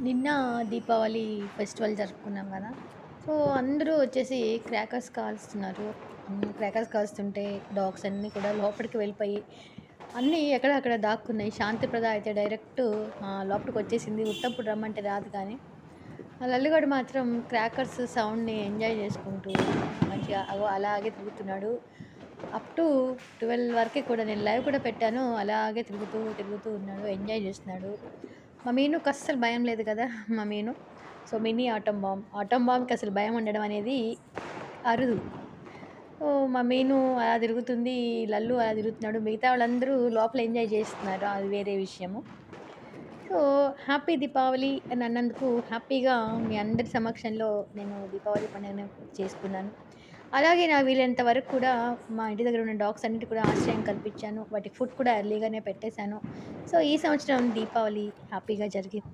నిన్న దీపావళి ఫెస్టివల్ జరుపుకున్నాం కదా సో అందరూ వచ్చేసి క్రాకర్స్ కాల్స్తున్నారు క్రాకర్స్ కాల్స్తుంటే డాగ్స్ అన్నీ కూడా లోపలికి వెళ్ళిపోయి అన్నీ ఎక్కడక్కడ దాక్కున్నాయి. శాంతిప్రద అయితే డైరెక్ట్ లోపలికి వచ్చేసింది ఉత్తప్పుడు రమ్మంటే రాదు కానీ. ఆ మాత్రం క్రాకర్స్ సౌండ్‌ని ఎంజాయ్ చేసుకుంటూ మంచిగా అలాగే తిరుగుతున్నాడు. అప్ టు 12 వరకే కూడా నేను లైవ్ కూడా పెట్టాను. అలాగే తిరుగుతూ, తిరుగుతూ ఉన్నాడు. ఎంజాయ్ చేస్తున్నాడు. మా మీనుకి అస్సలు భయం లేదు కదా! మా మీను. So, mini atom bomb. Atom బాంబ్‌కి అసలు భయం ఉండడం అనేది అరుదు. ఓ మా మీను అలా తిరుగుతుంది. లల్లు అలా తిరుగుతున్నాడు. మిగతా వాళ్ళందరూ లోపల ఎంజాయ్ చేస్తున్నారు. అది వేరే విషయము. సో, హ్యాపీ దీపావళి అని అన్నందుకు హ్యాపీగా మీ అందరి సమక్షంలో నేను దీపావళి పండుగను చేసుకున్నాను. అలాగే నా వీలైనంత వరకు కూడా మా ఇంటి దగ్గర ఉన్న డాగ్స్ అన్నిటి కూడా ఆశ్రయం కల్పించాను. వాటి ఫుడ్ కూడా ఎర్లీగానే పెట్టేశాను. సో, ఈ సంవత్సరం దీపావళి హ్యాపీగా జరిగింది.